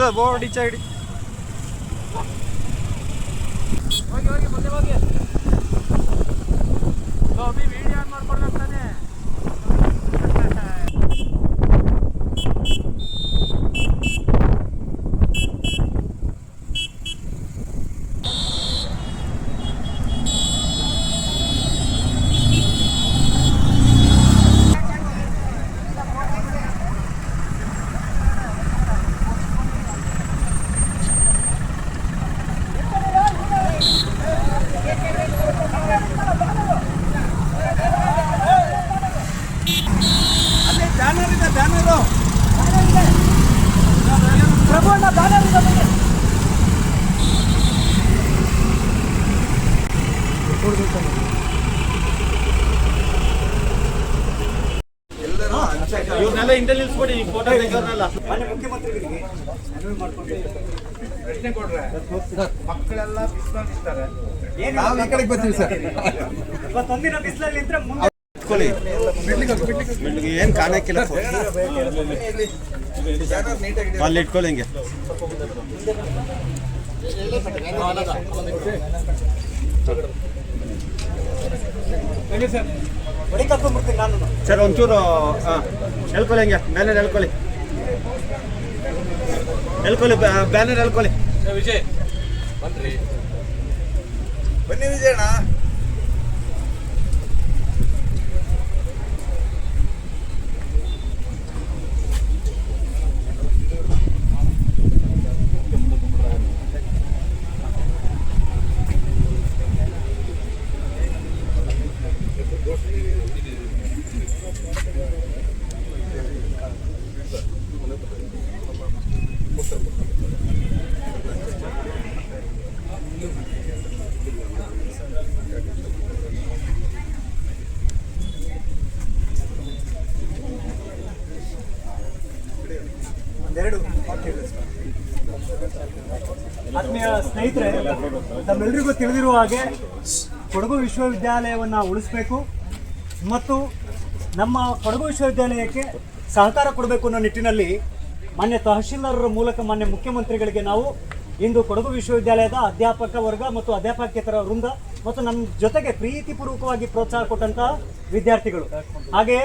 Brother board ಈಚೆ ಇಡಿ ಹೋಗಿ ಹೋಗಿ ಮುಂದೆ ಹೋಗಿ ಅಭಿ ವಿಡಿಯೋ ಆನ್ ಮಾಡ್ಕೊಡ್ಬೇಕಾನೆ ಬ್ಯಾನರ್ ಇದೆ ಬ್ಯಾನರು ಇವ್ರನ್ನೆಲ್ಲ ಹಿಂದೆ ನಾವು ಈ ಕಡೆಗೆ ಬರ್ತೀವಿ ಸರ್. ಇವತ್ತೊಂದಿನ ಬಿಸಿಲಲ್ಲಿ ಮುಂದೆ ಏನ್ ಕಾಣಕ್ಕಿಲ್ಲ ಅಲ್ಲಿ ಇಟ್ಕೊಳ್ಳಿ ಹಿಂಗೆ. ಸರ್. ಒಂಚೂರು ಹಾಂ ಹೇಳ್ಕೊಳ್ಳಿ ಹಂಗೆ ಬ್ಯಾನರ್ ಹೇಳ್ಕೊಳ್ಳಿ ಹೇಳ್ಕೊಳ್ಳಿ ಬ್ಯಾನರ್ ಹೇಳ್ಕೊಳ್ಳಿ ವಿಜಯ್ ಬನ್ನಿ ವಿಜಯಣ್ಣ. ಒಂದೆರಡು ಆತ್ಮೀಯ ಸ್ನೇಹಿತರೆ ತಮ್ಮೆಲ್ಲರಿಗೂ ತಿಳಿದಿರುವ ಹಾಗೆ ಕೊಡಗು ವಿಶ್ವವಿದ್ಯಾಲಯವನ್ನು ಉಳಿಸ್ಬೇಕು ಮತ್ತು ನಮ್ಮ ಕೊಡಗು ವಿಶ್ವವಿದ್ಯಾಲಯಕ್ಕೆ ಸಹಕಾರ ಕೊಡಬೇಕು ಅನ್ನೋ ನಿಟ್ಟಿನಲ್ಲಿ ಮಾನ್ಯ ತಹಶೀಲ್ದಾರರ ಮೂಲಕ ಮಾನ್ಯ ಮುಖ್ಯಮಂತ್ರಿಗಳಿಗೆ ನಾವು ಇಂದು ಕೊಡಗು ವಿಶ್ವವಿದ್ಯಾಲಯದ ಅಧ್ಯಾಪಕ ವರ್ಗ ಮತ್ತು ಅಧ್ಯಾಪಕೇತರ ವೃಂದ ಮತ್ತು ನಮ್ಮ ಜೊತೆಗೆ ಪ್ರೀತಿಪೂರ್ವಕವಾಗಿ ಪ್ರೋತ್ಸಾಹ ಕೊಟ್ಟಂತಹ ವಿದ್ಯಾರ್ಥಿಗಳು. ಹಾಗೆಯೇ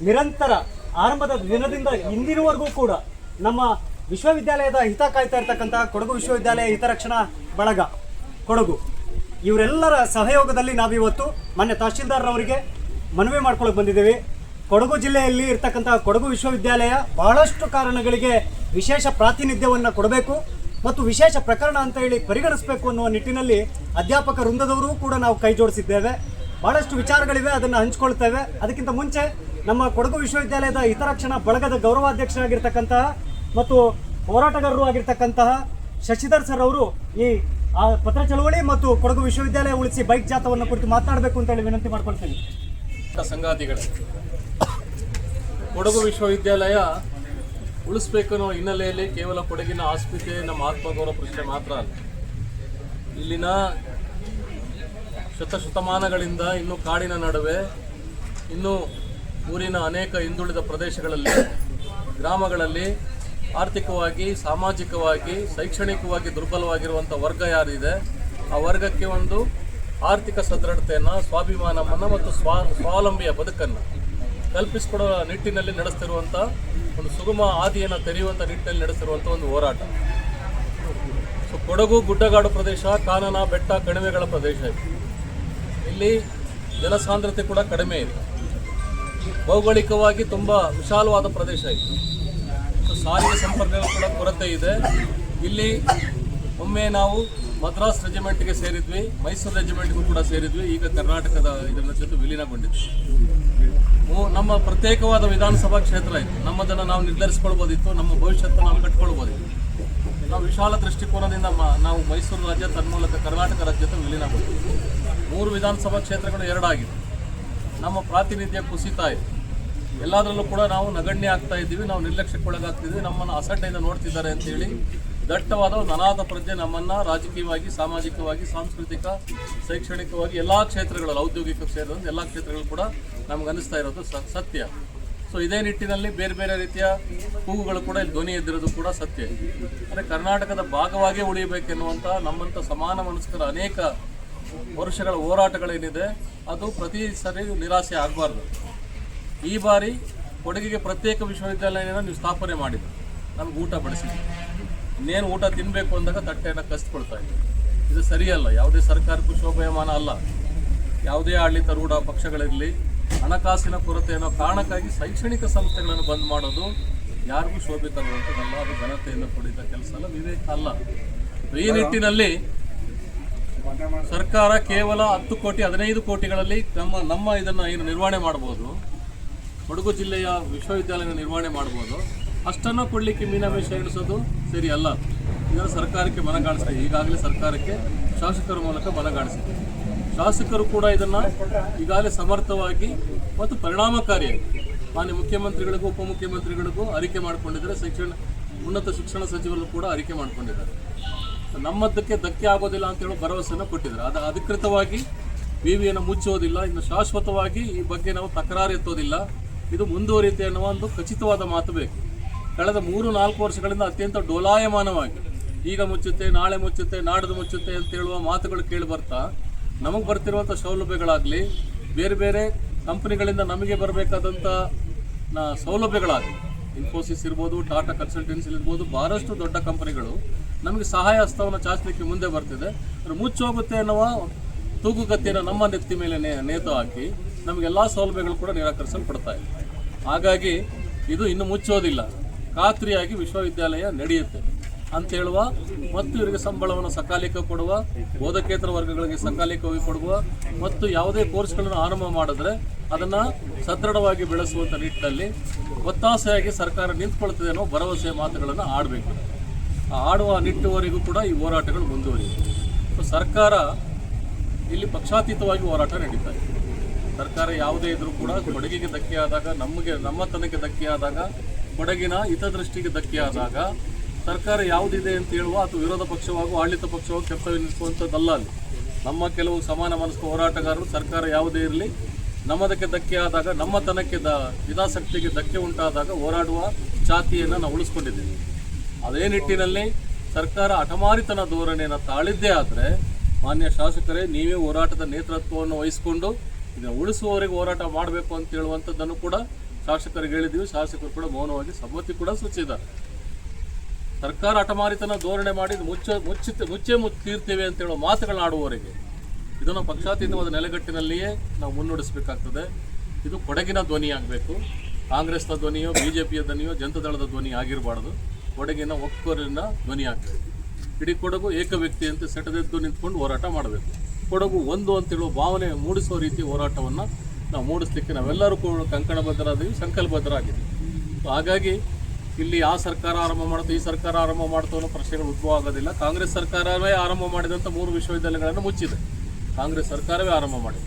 ನಿರಂತರ ಆರಂಭದ ದಿನದಿಂದ ಇಂದಿನವರೆಗೂ ಕೂಡ ನಮ್ಮ ವಿಶ್ವವಿದ್ಯಾಲಯದ ಹಿತ ಕಾಯ್ತಾ ಇರ್ತಕ್ಕಂಥ ಕೊಡಗು ವಿಶ್ವವಿದ್ಯಾಲಯ ಹಿತರಕ್ಷಣಾ ಬಳಗ, ಕೊಡಗು. ಇವರೆಲ್ಲರ ಸಹಯೋಗದಲ್ಲಿ ನಾವಿವತ್ತು ಮಾನ್ಯ ತಹಶೀಲ್ದಾರ್ರವರಿಗೆ ಮನವಿ ಮಾಡ್ಕೊಳಕ್ ಬಂದಿದ್ದೀವಿ. ಕೊಡಗು ಜಿಲ್ಲೆಯಲ್ಲಿ ಇರ್ತಕ್ಕಂತಹ ಕೊಡಗು ವಿಶ್ವವಿದ್ಯಾಲಯ ಬಹಳಷ್ಟು ಕಾರಣಗಳಿಗೆ ವಿಶೇಷ ಪ್ರಾತಿನಿಧ್ಯವನ್ನು ಕೊಡಬೇಕು ಮತ್ತು ವಿಶೇಷ ಪ್ರಕರಣ ಅಂತ ಹೇಳಿ ಪರಿಗಣಿಸಬೇಕು ಅನ್ನುವ ನಿಟ್ಟಿನಲ್ಲಿ ಅಧ್ಯಾಪಕ ವೃಂದದವರು ಕೂಡ ನಾವು ಕೈ ಜೋಡಿಸಿದ್ದೇವೆ. ಬಹಳಷ್ಟು ವಿಚಾರಗಳಿವೆ, ಅದನ್ನು ಹಂಚ್ಕೊಳ್ತೇವೆ. ಅದಕ್ಕಿಂತ ಮುಂಚೆ ನಮ್ಮ ಕೊಡಗು ವಿಶ್ವವಿದ್ಯಾಲಯದ ಹಿತರಕ್ಷಣಾ ಬಳಗದ ಗೌರವಾಧ್ಯಕ್ಷರಾಗಿರ್ತಕ್ಕಂತಹ ಮತ್ತು ಹೋರಾಟಗಾರರು ಆಗಿರ್ತಕ್ಕಂತಹ ಶಶಿಧರ್ ಸರ್ ಅವರು ಈ ಪತ್ರ ಚಳವಳಿ ಮತ್ತು ಕೊಡಗು ವಿಶ್ವವಿದ್ಯಾಲಯ ಉಳಿಸಿ ಬೈಕ್ ಜಾಥವನ್ನು ಕುರಿತು ಮಾತನಾಡಬೇಕು ಅಂತ ಹೇಳಿ ವಿನಂತಿ ಮಾಡ್ಕೊಳ್ತೀನಿ. ಸಂಗಾತಿಗಳೇ, ಕೊಡಗು ವಿಶ್ವವಿದ್ಯಾಲಯ ಉಳಿಸ್ಬೇಕು ಅನ್ನೋ ಹಿನ್ನೆಲೆಯಲ್ಲಿ ಕೇವಲ ಕೊಡಗಿನ ಆಸ್ಪತ್ರೆ, ನಮ್ಮ ಆತ್ಮಗೌರವ ಪ್ರಶ್ನೆ ಮಾತ್ರ ಅಲ್ಲ. ಇಲ್ಲಿನ ಶತಶತಮಾನಗಳಿಂದ ಇನ್ನು ಕಾಡಿನ ನಡುವೆ, ಇನ್ನು ಊರಿನ ಅನೇಕ ಹಿಂದುಳಿದ ಪ್ರದೇಶಗಳಲ್ಲಿ, ಗ್ರಾಮಗಳಲ್ಲಿ ಆರ್ಥಿಕವಾಗಿ, ಸಾಮಾಜಿಕವಾಗಿ, ಶೈಕ್ಷಣಿಕವಾಗಿ ದುರ್ಬಲವಾಗಿರುವಂಥ ವರ್ಗ ಯಾರಿದೆ, ಆ ವರ್ಗಕ್ಕೆ ಒಂದು ಆರ್ಥಿಕ ಸದೃಢತೆಯನ್ನು ಸ್ವಾಭಿಮಾನವನ್ನು ಮತ್ತು ಸ್ವಾ, ಸ್ವಾವಲಂಬಿಯ ಬದುಕನ್ನು ಕಲ್ಪಿಸಿಕೊಡುವ ನಿಟ್ಟಿನಲ್ಲಿ ನಡೆಸ್ತಿರುವಂಥ ಒಂದು ಸುಗಮ ಹಾದಿಯನ್ನು ತೆರೆಯುವಂಥ ನಿಟ್ಟಿನಲ್ಲಿ ನಡೆಸಿರುವಂಥ ಒಂದು ಹೋರಾಟ. ಸೊ, ಕೊಡಗು, ಗುಡ್ಡಗಾಡು ಪ್ರದೇಶ, ಕಾನನ, ಬೆಟ್ಟ, ಕಣಿವೆಗಳ ಪ್ರದೇಶ ಇದೆ. ಇಲ್ಲಿ ಜನಸಾಂದ್ರತೆ ಕೂಡ ಕಡಿಮೆ ಇದೆ. ಭೌಗೋಳಿಕವಾಗಿ ತುಂಬ ವಿಶಾಲವಾದ ಪ್ರದೇಶ ಇದೆ. ಸಾರಿಗೆ ಸಂಪರ್ಕದ ಕೂಡ ಕೊರತೆ ಇದೆ. ಇಲ್ಲಿ ಒಮ್ಮೆ ನಾವು ಮದ್ರಾಸ್ ರೆಜಿಮೆಂಟ್ಗೆ ಸೇರಿದ್ವಿ, ಮೈಸೂರು ರೆಜಿಮೆಂಟ್ಗೂ ಕೂಡ ಸೇರಿದ್ವಿ. ಈಗ ಕರ್ನಾಟಕದ ಇದರ ಜೊತೆ ವಿಲೀನಗೊಂಡಿದ್ವಿ ನಮ್ಮ ಪ್ರತ್ಯೇಕವಾದ ವಿಧಾನಸಭಾ ಕ್ಷೇತ್ರ ಇತ್ತು ನಮ್ಮದನ್ನು ನಾವು ನಿರ್ಧರಿಸ್ಕೊಳ್ಬೋದಿತ್ತು, ನಮ್ಮ ಭವಿಷ್ಯತ್ತು ನಾವು ಕಟ್ಕೊಳ್ಬೋದಿತ್ತು. ನಾವು ವಿಶಾಲ ದೃಷ್ಟಿಕೋನದಿಂದ ನಾವು ಮೈಸೂರು ರಾಜ್ಯ ತನ್ಮೂಲಕ ಕರ್ನಾಟಕ ರಾಜ್ಯದ ವಿಲೀನಗೊಂಡಿದ್ವಿ ಮೂರು ವಿಧಾನಸಭಾ ಕ್ಷೇತ್ರಗಳು ಎರಡಾಗಿದೆ ನಮ್ಮ ಪ್ರಾತಿನಿಧ್ಯ ಕುಸಿತ ಇದೆ. ಎಲ್ಲದರಲ್ಲೂ ಕೂಡ ನಾವು ನಗಣ್ಯ ಆಗ್ತಾ ಇದ್ದೀವಿ, ನಾವು ನಿರ್ಲಕ್ಷ್ಯಕ್ಕೊಳಗಾಗ್ತಿದ್ವಿ ನಮ್ಮನ್ನು ಅಸಡ್ಡೆಯಿಂದ ನೋಡ್ತಿದ್ದಾರೆ ಅಂತೇಳಿ ದಟ್ಟವಾದ ಒಂದು ಅನಾಥ ಪ್ರಜ್ಞೆ ನಮ್ಮನ್ನು ರಾಜಕೀಯವಾಗಿ, ಸಾಮಾಜಿಕವಾಗಿ, ಸಾಂಸ್ಕೃತಿಕ, ಶೈಕ್ಷಣಿಕವಾಗಿ ಎಲ್ಲ ಕ್ಷೇತ್ರಗಳಲ್ಲಿ, ಔದ್ಯೋಗಿಕ ಕ್ಷೇತ್ರದಲ್ಲಿ, ಎಲ್ಲ ಕ್ಷೇತ್ರಗಳು ಕೂಡ ನಮ್ಗೆ ಅನ್ನಿಸ್ತಾ ಇರೋದು ಸತ್ಯ. ಸೊ ಇದೇ ನಿಟ್ಟಿನಲ್ಲಿ ಬೇರೆ ಬೇರೆ ರೀತಿಯ ಕೂಗುಗಳು ಕೂಡ ಇಲ್ಲಿ ಧ್ವನಿ ಎದ್ದಿರೋದು ಕೂಡ ಸತ್ಯ. ಅಂದರೆ ಕರ್ನಾಟಕದ ಭಾಗವಾಗೇ ಉಳಿಯಬೇಕೆನ್ನುವಂಥ ನಮ್ಮಂಥ ಸಮಾನ ಮನಸ್ಕರ ಅನೇಕ ವರ್ಷಗಳ ಹೋರಾಟಗಳೇನಿದೆ, ಅದು ಪ್ರತಿ ಸರಿ ನಿರಾಸೆ ಆಗಬಾರ್ದು. ಈ ಬಾರಿ ಕೊಡಗಿಗೆ ಪ್ರತ್ಯೇಕ ವಿಶ್ವವಿದ್ಯಾಲಯನ ನೀವು ಸ್ಥಾಪನೆ ಮಾಡಿದ್ರು. ನಮ್ಗೆ ಊಟ ಬಡಿಸಿದ್ವಿ ಇನ್ನೇನು ಊಟ ತಿನ್ನಬೇಕು ಅಂದಾಗ ತಟ್ಟೆಯನ್ನು ಕಸ್ಕೊಳ್ತಾ ಇದ್ದೀವಿ ಇದು ಸರಿಯಲ್ಲ. ಯಾವುದೇ ಸರ್ಕಾರಕ್ಕೂ ಶೋಭಾಯಮಾನ ಅಲ್ಲ. ಯಾವುದೇ ಆಡಳಿತ ರೂಢ ಪಕ್ಷಗಳಿರಲಿ, ಹಣಕಾಸಿನ ಕೊರತೆ ಅನ್ನೋ ಕಾರಣಕ್ಕಾಗಿ ಶೈಕ್ಷಣಿಕ ಸಂಸ್ಥೆಗಳನ್ನು ಬಂದ್ ಮಾಡೋದು ಯಾರಿಗೂ ಶೋಭೆ ತರುವಂಥದ್ದಲ್ಲ ಅದು ಘನತೆಯಿಂದ ಕೊಡಿದ ಕೆಲಸ ಅಲ್ಲ, ವಿವೇಕ ಅಲ್ಲ. ಈ ನಿಟ್ಟಿನಲ್ಲಿ ಸರ್ಕಾರ ಕೇವಲ ಹತ್ತು ಕೋಟಿ, ಹದಿನೈದು ಕೋಟಿಗಳಲ್ಲಿ ನಮ್ಮ ನಮ್ಮ ಇದನ್ನು ಏನು ನಿರ್ವಹಣೆ ಮಾಡ್ಬೋದು. ಕೊಡಗು ಜಿಲ್ಲೆಯ ವಿಶ್ವವಿದ್ಯಾಲಯ ನಿರ್ವಹಣೆ ಮಾಡ್ಬೋದು. ಅಷ್ಟನ್ನು ಕೊಡಲಿಕ್ಕೆ ಮೀನಾಮೇಷ ಎಣಿಸೋದು ಸರಿ ಅಲ್ಲ. ಇದನ್ನು ಸರ್ಕಾರಕ್ಕೆ ಮನಗಾಣಿಸಿದೆ ಈಗಾಗಲೇ ಸರ್ಕಾರಕ್ಕೆ ಶಾಸಕರ ಮೂಲಕ ಮನಗಾಣಿಸಿದೆ ಶಾಸಕರು ಕೂಡ ಇದನ್ನು ಈಗಾಗಲೇ ಸಮರ್ಥವಾಗಿ ಮತ್ತು ಪರಿಣಾಮಕಾರಿಯಾಗಿ ಮಾನ್ಯ ಮುಖ್ಯಮಂತ್ರಿಗಳಿಗೂ, ಉಪಮುಖ್ಯಮಂತ್ರಿಗಳಿಗೂ ಅರಿಕೆ ಮಾಡಿಕೊಂಡಿದ್ದಾರೆ. ಶಿಕ್ಷಣ, ಉನ್ನತ ಶಿಕ್ಷಣ ಸಚಿವರು ಕೂಡ ಅರಿಕೆ ಮಾಡಿಕೊಂಡಿದ್ದಾರೆ. ನಮ್ಮದಕ್ಕೆ ಧಕ್ಕೆ ಆಗೋದಿಲ್ಲ ಅಂತ ಹೇಳೋ ಭರವಸೆಯನ್ನು ಕೊಟ್ಟಿದ್ದಾರೆ. ಅದು ಅಧಿಕೃತವಾಗಿ ವಿವಿಯನ್ನು ಮುಚ್ಚೋದಿಲ್ಲ. ಇನ್ನು ಶಾಶ್ವತವಾಗಿ ಈ ಬಗ್ಗೆ ನಾವು ತಕರಾರು ಎತ್ತೋದಿಲ್ಲ. ಇದು ಮುಂದುವರಿಯುತ್ತೆ ಅನ್ನುವ ಒಂದು ಖಚಿತವಾದ ಮಾತು ಬೇಕು. ಕಳೆದ ಮೂರು, ನಾಲ್ಕು ವರ್ಷಗಳಿಂದ ಅತ್ಯಂತ ಡೋಲಾಯಮಾನವಾಗಿ ಈಗ ಮುಚ್ಚುತ್ತೆ, ನಾಳೆ ಮುಚ್ಚುತ್ತೆ, ನಾಡದು ಮುಚ್ಚುತ್ತೆ ಅಂತ ಹೇಳುವ ಮಾತುಗಳು ಕೇಳಿ ಬರ್ತಾ, ನಮಗೆ ಬರ್ತಿರುವಂಥ ಸೌಲಭ್ಯಗಳಾಗಲಿ, ಬೇರೆ ಬೇರೆ ಕಂಪ್ನಿಗಳಿಂದ ನಮಗೆ ಬರಬೇಕಾದಂಥ ಸೌಲಭ್ಯಗಳಾಗಲಿ ಇನ್ಫೋಸಿಸ್ ಇರ್ಬೋದು ಟಾಟಾ ಕನ್ಸಲ್ಟೆನ್ಸಿ ಇರ್ಬೋದು, ಬಹಳಷ್ಟು ದೊಡ್ಡ ಕಂಪನಿಗಳು ನಮಗೆ ಸಹಾಯ ಹಸ್ತವನ್ನು ಚಾಚಲಿಕ್ಕೆ ಮುಂದೆ ಬರ್ತಿದೆ. ಮುಚ್ಚೋಗುತ್ತೆ ಅನ್ನುವ ತೂಗುಗತಿಯನ್ನು ನಮ್ಮ ನೆತ್ತಿ ಮೇಲೆ ನೇತು ಹಾಕಿ ನಮಗೆಲ್ಲ ಸೌಲಭ್ಯಗಳು ಕೂಡ ನಿರಾಕರಿಸಲ್ಪಡ್ತಾ ಇದೆ. ಹಾಗಾಗಿ ಇದು ಇನ್ನು ಮುಚ್ಚೋದಿಲ್ಲ. ಖಾತ್ರಿಯಾಗಿ ವಿಶ್ವವಿದ್ಯಾಲಯ ನಡೆಯುತ್ತೆ. ಅಂತ ಹೇಳುವ, ಮತ್ತು ಇವರಿಗೆ ಸಂಬಳವನ್ನು ಸಕಾಲಿಕ ಕೊಡುವ, ಬೋಧಕೇತರ ವರ್ಗಗಳಿಗೆ ಸಕಾಲಿಕವಾಗಿ ಕೊಡುವ, ಮತ್ತು ಯಾವುದೇ ಕೋರ್ಸ್ಗಳನ್ನು ಆರಂಭ ಮಾಡಿದ್ರೆ ಅದನ್ನು ಸದೃಢವಾಗಿ ಬೆಳೆಸುವಂಥ ನಿಟ್ಟಿನಲ್ಲಿ ಒತ್ತಾಸೆಯಾಗಿ ಸರ್ಕಾರ ನಿಂತ್ಕೊಳ್ತದೆ ಅನ್ನೋ ಭರವಸೆಯ ಮಾತುಗಳನ್ನು ಆಡಬೇಕು. ಆಡುವ ನಿಟ್ಟುವರೆಗೂ ಕೂಡ ಈ ಹೋರಾಟಗಳು ಮುಂದುವರಿಯುತ್ತೆ. ಸರ್ಕಾರ ಇಲ್ಲಿ ಪಕ್ಷಾತೀತವಾಗಿ ಹೋರಾಟ ನಡೀತಾ ಇದೆ. ಸರ್ಕಾರ ಯಾವುದೇ ಇದ್ರೂ ಕೂಡ ಕೊಡಗಿಗೆ ಧಕ್ಕೆ ಆದಾಗ, ನಮಗೆ ನಮ್ಮತನಕ್ಕೆ ಧಕ್ಕೆ ಆದಾಗ, ಕೊಡಗಿನ ಹಿತದೃಷ್ಟಿಗೆ ಧಕ್ಕೆ ಆದಾಗ ಸರ್ಕಾರ ಯಾವುದಿದೆ ಅಂತ ಹೇಳುವ ಅಥವಾ ವಿರೋಧ ಪಕ್ಷವಾಗೂ, ಆಡಳಿತ ಪಕ್ಷವಾಗಿ ಕರ್ತವ್ಯ ನಿಲ್ಲಿಸುವಂಥದ್ದಲ್ಲ ಅಲ್ಲಿ. ನಮ್ಮ ಕೆಲವು ಸಮಾನ ಮನಸ್ಕ ಹೋರಾಟಗಾರರು ಸರ್ಕಾರ ಯಾವುದೇ ಇರಲಿ, ನಮ್ಮದಕ್ಕೆ ಧಕ್ಕೆ ಆದಾಗ, ನಮ್ಮ ತನಕ್ಕೆ ದ, ಹಿತಾಸಕ್ತಿಗೆ ಧಕ್ಕೆ ಉಂಟಾದಾಗ ಹೋರಾಡುವ ಛಾತಿಯನ್ನು ನಾವು ಉಳಿಸ್ಕೊಂಡಿದ್ದೀವಿ. ಅದೇ ನಿಟ್ಟಿನಲ್ಲಿ ಸರ್ಕಾರ ಹಠಮಾರಿತನ ಧೋರಣೆಯನ್ನು ತಾಳಿದ್ದೇ ಆದರೆ ಮಾನ್ಯ ಶಾಸಕರೇ, ನೀವೇ ಹೋರಾಟದ ನೇತೃತ್ವವನ್ನು ವಹಿಸಿಕೊಂಡು ಇದನ್ನು ಉಳಿಸುವವರಿಗೆ ಹೋರಾಟ ಮಾಡಬೇಕು ಅಂತ ಹೇಳುವಂಥದ್ದನ್ನು ಕೂಡ ಶಾಸಕರಿಗೆ ಹೇಳಿದ್ದೀವಿ ಶಾಸಕರು ಕೂಡ ಮೌನವಾಗಿ ಸಮ್ಮತಿ ಕೂಡ ಸೂಚಿಸಿದ್ದಾರೆ. ಸರ್ಕಾರ ಹಠಮಾರಿತನ ಧೋರಣೆ ಮಾಡಿ ಮುಚ್ಚ ಮುಚ್ಚಿ ಮುಚ್ಚೆ ಮುಚ್ಚಿರ್ತೇವೆ ಅಂತ ಹೇಳೋ ಮಾತುಗಳನ್ನ ಆಡುವವರೆಗೆ ಇದನ್ನು ಪಕ್ಷಾತೀತವಾದ ನೆಲೆಗಟ್ಟಿನಲ್ಲಿಯೇ ನಾವು ಮುನ್ನಡೆಸಬೇಕಾಗ್ತದೆ. ಇದು ಕೊಡಗಿನ ಧ್ವನಿ ಆಗಬೇಕು. ಕಾಂಗ್ರೆಸ್ನ ಧ್ವನಿಯೋ ಬಿ ಜೆ ಪಿಯ ಧ್ವನಿಯೋ, ಜನತಾದಳದ ಧ್ವನಿ ಆಗಿರಬಾರ್ದು. ಕೊಡಗಿನ ಒಕ್ಕೂರಿನ ಧ್ವನಿ ಆಗಬೇಕು. ಇಡೀ ಕೊಡಗು ಏಕ ವ್ಯಕ್ತಿಯಂತೆ ಸೆಟದೆದ್ದು ನಿಂತ್ಕೊಂಡು ಹೋರಾಟ ಮಾಡಬೇಕು. ಕೊಡಗು ಒಂದು ಅಂತ ಹೇಳುವ ಭಾವನೆ ಮೂಡಿಸುವ ರೀತಿ ಹೋರಾಟವನ್ನು ನಾವು ಮೂಡಿಸ್ಲಿಕ್ಕೆ ನಾವೆಲ್ಲರೂ ಕೂಡ ಕಂಕಣಬದ್ಧರಾದೀವಿ, ಸಂಕಲ್ಪಬದ್ಧರಾಗಿದ್ದೀವಿ. ಹಾಗಾಗಿ ಇಲ್ಲಿ ಆ ಸರ್ಕಾರ ಆರಂಭ ಮಾಡ್ತು ಈ ಸರ್ಕಾರ ಆರಂಭ ಮಾಡ್ತು ಅನ್ನೋ ಪ್ರಶ್ನೆಗಳು ಉದ್ಭವ ಆಗೋದಿಲ್ಲ. ಕಾಂಗ್ರೆಸ್ ಸರ್ಕಾರವೇ ಆರಂಭ ಮಾಡಿದಂಥ ಮೂರು ವಿಶ್ವವಿದ್ಯಾಲಯಗಳನ್ನು ಮುಚ್ಚಿದೆ. ಕಾಂಗ್ರೆಸ್ ಸರ್ಕಾರವೇ ಆರಂಭ ಮಾಡಿದೆ.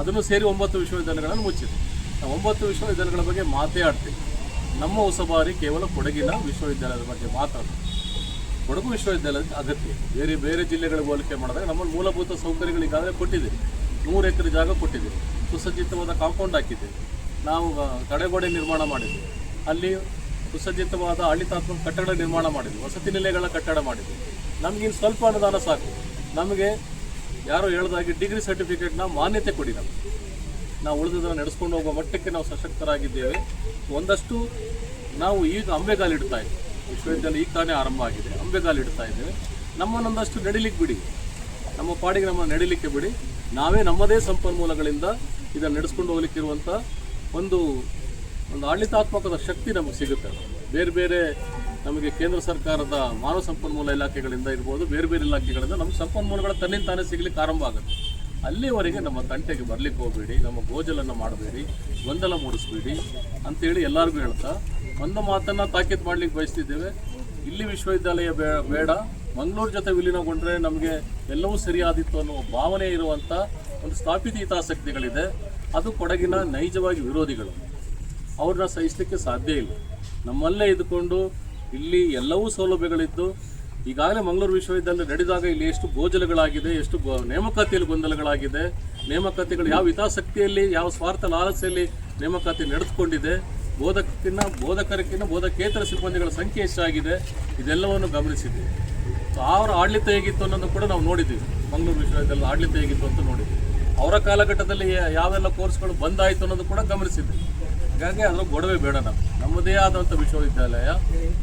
ಅದನ್ನು ಸೇರಿ ಒಂಬತ್ತು ವಿಶ್ವವಿದ್ಯಾಲಯಗಳನ್ನು ಮುಚ್ಚಿದೆ. ನಾವು ಒಂಬತ್ತು ವಿಶ್ವವಿದ್ಯಾಲಯಗಳ ಬಗ್ಗೆ ಮಾತೇ ಆಡ್ತೀವಿ. ನಮ್ಮ ಹೊಸಬಾರಿ ಕೇವಲ ಕೊಡಗಿನ ವಿಶ್ವವಿದ್ಯಾಲಯದ ಬಗ್ಗೆ ಮಾತ್ರ ಕೊಡಗು ವಿಶ್ವವಿದ್ಯಾಲಯದ ಅಗತ್ಯ. ಬೇರೆ ಬೇರೆ ಜಿಲ್ಲೆಗಳಿಗೆ ಹೋಲಿಕೆ ಮಾಡಿದಾಗ ನಮ್ಮಲ್ಲಿ ಮೂಲಭೂತ ಸೌಕರ್ಯಗಳು ಈಗಾಗಲೇ ನೂರು ಎಕರೆ ಜಾಗ ಕೊಟ್ಟಿದೆ. ಸುಸಜ್ಜಿತವಾದ ಕಾಂಪೌಂಡ್ ಹಾಕಿದೆ. ನಾವು ತಡೆಗೋಡೆ ನಿರ್ಮಾಣ ಮಾಡಿದ್ವಿ. ಅಲ್ಲಿ ಸುಸಜ್ಜಿತವಾದ ಆಡಳಿತಾತ್ಮಕ ಕಟ್ಟಡ ನಿರ್ಮಾಣ ಮಾಡಿದ್ವಿ. ವಸತಿ ನಿಲಯಗಳ ಕಟ್ಟಡ ಮಾಡಿದ್ವಿ. ನಮಗಿನ್ನು ಸ್ವಲ್ಪ ಅನುದಾನ ಸಾಕು. ನಮಗೆ ಯಾರೋ ಹೇಳ್ದಾಗೆ ಡಿಗ್ರಿ ಸರ್ಟಿಫಿಕೇಟ್ನ ಮಾನ್ಯತೆ ಕೊಡಿ ನಮಗೆ. ನಾವು ಉಳಿದದನ್ನು ನಡೆಸ್ಕೊಂಡು ಹೋಗುವ ಮಟ್ಟಕ್ಕೆ ನಾವು ಸಶಕ್ತರಾಗಿದ್ದೇವೆ. ಒಂದಷ್ಟು ನಾವು ಈಗ ಅಂಬೆಗಾಲಿಡ್ತಾ ಇದ್ದೇವೆ ವಿಶ್ವವಿದ್ಯಾಲಯ ಈಗ ತಾನೇ ಆರಂಭ ಆಗಿದೆ. ಅಂಬೆಗಾಲಿಡ್ತಾ ಇದ್ದೇವೆ. ನಮ್ಮನ್ನೊಂದಷ್ಟು ನಡಿಲಿಕ್ಕೆ ಬಿಡಿ. ನಮ್ಮ ಪಾಡಿಗೆ ನಮ್ಮ ನಡಿಲಿಕ್ಕೆ ಬಿಡಿ. ನಾವೇ ನಮ್ಮದೇ ಸಂಪನ್ಮೂಲಗಳಿಂದ ಇದನ್ನು ನಡೆಸ್ಕೊಂಡು ಹೋಗ್ಲಿಕ್ಕಿರುವಂಥ ಒಂದು ಒಂದು ಆಡಳಿತಾತ್ಮಕದ ಶಕ್ತಿ ನಮಗೆ ಸಿಗುತ್ತೆ. ಬೇರೆ ಬೇರೆ ನಮಗೆ ಕೇಂದ್ರ ಸರ್ಕಾರದ ಮಾನವ ಸಂಪನ್ಮೂಲ ಇಲಾಖೆಗಳಿಂದ ಇರ್ಬೋದು, ಬೇರೆ ಬೇರೆ ಇಲಾಖೆಗಳಿಂದ ನಮ್ಮ ಸಂಪನ್ಮೂಲಗಳ ತನ್ನಿಂದ ತಾನೇ ಸಿಗಲಿಕ್ಕೆ ಆರಂಭ ಆಗುತ್ತೆ. ಅಲ್ಲಿವರೆಗೆ ನಮ್ಮ ತಂಟೆಗೆ ಬರಲಿಕ್ಕೆ ಹೋಗಬೇಡಿ, ನಮ್ಮ ಗೋಜಲನ್ನು ಮಾಡಬೇಡಿ, ಗೊಂದಲ ಮೂಡಿಸ್ಬೇಡಿ ಅಂತೇಳಿ ಎಲ್ಲರಿಗೂ ಹೇಳ್ತಾ ಒಂದು ಮಾತನ್ನು ತಾಕೀತು ಮಾಡ್ಲಿಕ್ಕೆ ಬಯಸ್ತಿದ್ದೇವೆ. ಇಲ್ಲಿ ವಿಶ್ವವಿದ್ಯಾಲಯ ಬೇಡ. ಮಂಗಳೂರು ಜೊತೆ ವಿಲೀನಗೊಂಡ್ರೆ ನಮಗೆ ಎಲ್ಲವೂ ಸರಿಯಾದಿತ್ತು ಅನ್ನೋ ಭಾವನೆ ಇರುವಂಥ ಒಂದು ಸ್ಥಾಪಿತ ಹಿತಾಸಕ್ತಿಗಳಿದೆ. ಅದು ಕೊಡಗಿನ ನೈಜವಾಗಿ ವಿರೋಧಿಗಳು. ಅವ್ರನ್ನ ಸಹಿಸಲಿಕ್ಕೆ ಸಾಧ್ಯ ಇಲ್ಲ. ನಮ್ಮಲ್ಲೇ ಇದ್ದುಕೊಂಡು ಇಲ್ಲಿ ಎಲ್ಲವೂ ಸೌಲಭ್ಯಗಳಿದ್ದು, ಈಗಾಗಲೇ ಮಂಗಳೂರು ವಿಶ್ವವಿದ್ಯಾಲಯ ನಡೆದಾಗ ಇಲ್ಲಿ ಎಷ್ಟು ಗೋಜಲಗಳಾಗಿದೆ, ಎಷ್ಟು ಗೋ, ನೇಮಕಾತಿಯಲ್ಲಿ ಗೊಂದಲಗಳಾಗಿದೆ, ನೇಮಕಾತಿಗಳು ಯಾವ ಹಿತಾಸಕ್ತಿಯಲ್ಲಿ, ಯಾವ ಸ್ವಾರ್ಥ ಲಾಲಸೆಯಲ್ಲಿ ನೇಮಕಾತಿ ನಡೆದುಕೊಂಡಿದೆ. ಬೋಧಕಕ್ಕಿನ್ನ ಬೋಧಕರಕ್ಕಿಂತ ಬೋಧಕೇತರ ಸಿಬ್ಬಂದಿಗಳ ಸಂಖ್ಯೆ ಹೆಚ್ಚಾಗಿದೆ. ಇದೆಲ್ಲವನ್ನು ಗಮನಿಸಿದ್ದೀವಿ ಸೊ ಅವರ ಆಡಳಿತ ಹೇಗಿತ್ತು ಅನ್ನೋದು ಕೂಡ ನಾವು ನೋಡಿದ್ದೀವಿ ಮಂಗಳೂರು ವಿಶ್ವವಿದ್ಯಾಲಯದ ಆಡಳಿತ ಹೇಗಿತ್ತು ಅಂತ ನೋಡಿದ್ದೀವಿ ಅವರ ಕಾಲಘಟ್ಟದಲ್ಲಿ ಯಾವೆಲ್ಲ ಕೋರ್ಸ್ಗಳು ಬಂದಾಯಿತು ಅನ್ನೋದು ಕೂಡ ಗಮನಿಸಿದ್ದೀವಿ ಹಾಗಾಗಿ ಅದರ ಗೊಡವೆ ಬೇಡ ನಾವು ನಮ್ಮದೇ ಆದಂಥ ವಿಶ್ವವಿದ್ಯಾಲಯ,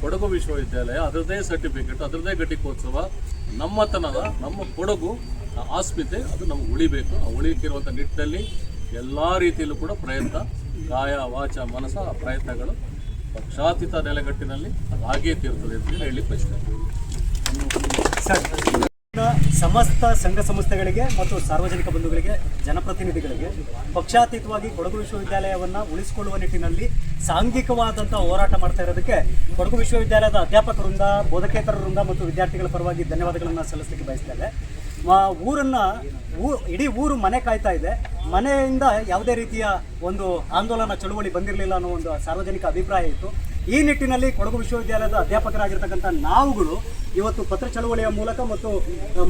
ಕೊಡಗು ವಿಶ್ವವಿದ್ಯಾಲಯ ಅದರದೇ ಸರ್ಟಿಫಿಕೇಟ್ ಅದರದೇ ಘಟಿಕೋತ್ಸವ. ನಮ್ಮತನದ ನಮ್ಮ ಕೊಡಗು ಆಸ್ಮಿತೆ ಅದು ನಮಗೆ ಉಳಿಬೇಕು. ಆ ಉಳಿಯುತ್ತಿರುವಂಥ ನಿಟ್ಟಿನಲ್ಲಿ ಎಲ್ಲ ರೀತಿಯಲ್ಲೂ ಕೂಡ ಪ್ರಯತ್ನ ಕಾಯ ವಾಚ, ಮನಸ, ಪ್ರಯತ್ನಗಳು ಪಕ್ಷಾತೀತ ನೆಲೆಗಟ್ಟಿನಲ್ಲಿ ಹಾಗೇ ತೀರ್ತದೆ ಅಂತ ಹೇಳಿ ಪ್ರಶ್ನೆ. ಸಮಸ್ತ ಸಂಘ ಸಂಸ್ಥೆಗಳಿಗೆ ಮತ್ತು ಸಾರ್ವಜನಿಕ ಬಂಧುಗಳಿಗೆ, ಜನಪ್ರತಿನಿಧಿಗಳಿಗೆ ಪಕ್ಷಾತೀತವಾಗಿ ಕೊಡಗು ವಿಶ್ವವಿದ್ಯಾಲಯವನ್ನು ಉಳಿಸಿಕೊಳ್ಳುವ ನಿಟ್ಟಿನಲ್ಲಿ ಸಾಂಘಿಕವಾದಂಥ ಹೋರಾಟ ಮಾಡ್ತಾ ಇರೋದಕ್ಕೆ ಕೊಡಗು ವಿಶ್ವವಿದ್ಯಾಲಯದ ಅಧ್ಯಾಪಕರಿಂದ ಬೋಧಕೇತರ ವೃಂದ ಮತ್ತು ವಿದ್ಯಾರ್ಥಿಗಳ ಪರವಾಗಿ ಧನ್ಯವಾದಗಳನ್ನು ಸಲ್ಲಿಸಲಿಕ್ಕೆ ಬಯಸ್ತೇವೆ ಊರನ್ನ, ಊ, ಇಡೀ ಊರು ಮನೆ ಕಾಯ್ತಾ ಇದೆ. ಮನೆಯಿಂದ ಯಾವುದೇ ರೀತಿಯ ಒಂದು ಆಂದೋಲನ ಚಳುವಳಿ ಬಂದಿರಲಿಲ್ಲ ಅನ್ನೋ ಒಂದು ಸಾರ್ವಜನಿಕ ಅಭಿಪ್ರಾಯ ಇತ್ತು. ಈ ನಿಟ್ಟಿನಲ್ಲಿ ಕೊಡಗು ವಿಶ್ವವಿದ್ಯಾಲಯದ ಅಧ್ಯಾಪಕರಾಗಿರ್ತಕ್ಕಂಥ ನಾವುಗಳು ಇವತ್ತು ಪತ್ರ ಚಳುವಳಿಯ ಮೂಲಕ ಮತ್ತು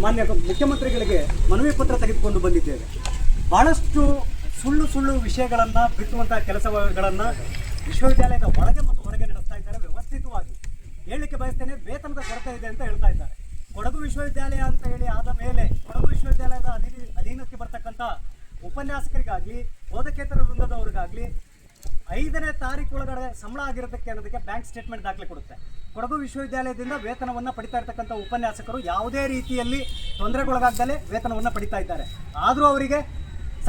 ಮಾನ್ಯ ಮುಖ್ಯಮಂತ್ರಿಗಳಿಗೆ ಮನವಿ ಪತ್ರ ತೆಗೆದುಕೊಂಡು ಬಂದಿದ್ದೇವೆ. ಬಹಳಷ್ಟು ಸುಳ್ಳು ಸುಳ್ಳು ವಿಷಯಗಳನ್ನು ಬಿತ್ತುವಂಥ ಕೆಲಸಗಳನ್ನು ವಿಶ್ವವಿದ್ಯಾಲಯದ ಒಳಗೆ ಮತ್ತು ಹೊರಗೆ ನಡೆಸ್ತಾ ಇದ್ದಾರೆ ವ್ಯವಸ್ಥಿತವಾಗಿ. ಹೇಳಲಿಕ್ಕೆ ಬಯಸ್ತೇನೆ, ವೇತನದ ಕೊರತೆ ಇದೆ ಅಂತ ಹೇಳ್ತಾ ಇದ್ದಾರೆ. ಕೊಡಗು ವಿಶ್ವವಿದ್ಯಾಲಯ ಅಂತ ಹೇಳಿ ಆದ ಮೇಲೆ ಕೊಡಗು ವಿಶ್ವವಿದ್ಯಾಲಯದ ಅಧೀನ ಅಧೀನಕ್ಕೆ ಬರ್ತಕ್ಕಂಥ ಉಪನ್ಯಾಸಕರಿಗಾಗಲಿ ಬೋಧಕೇತರ ವೃಂದದವ್ರಿಗಾಗಲಿ ಐದನೇ ತಾರೀಕು ಒಳಗಡೆ ಸಂಬಳ ಆಗಿರೋದಕ್ಕೆ ಅನ್ನೋದಕ್ಕೆ ಬ್ಯಾಂಕ್ ಸ್ಟೇಟ್ಮೆಂಟ್ ದಾಖಲೆ ಕೊಡುತ್ತೆ. ಕೊಡಗು ವಿಶ್ವವಿದ್ಯಾಲಯದಿಂದ ವೇತನವನ್ನು ಪಡಿತಾ ಇರ್ತಕ್ಕಂಥ ಉಪನ್ಯಾಸಕರು ಯಾವುದೇ ರೀತಿಯಲ್ಲಿ ತೊಂದರೆಗೊಳಗಾಗದಲೇ ವೇತನವನ್ನು ಪಡಿತಾ ಇದ್ದಾರೆ. ಆದರೂ ಅವರಿಗೆ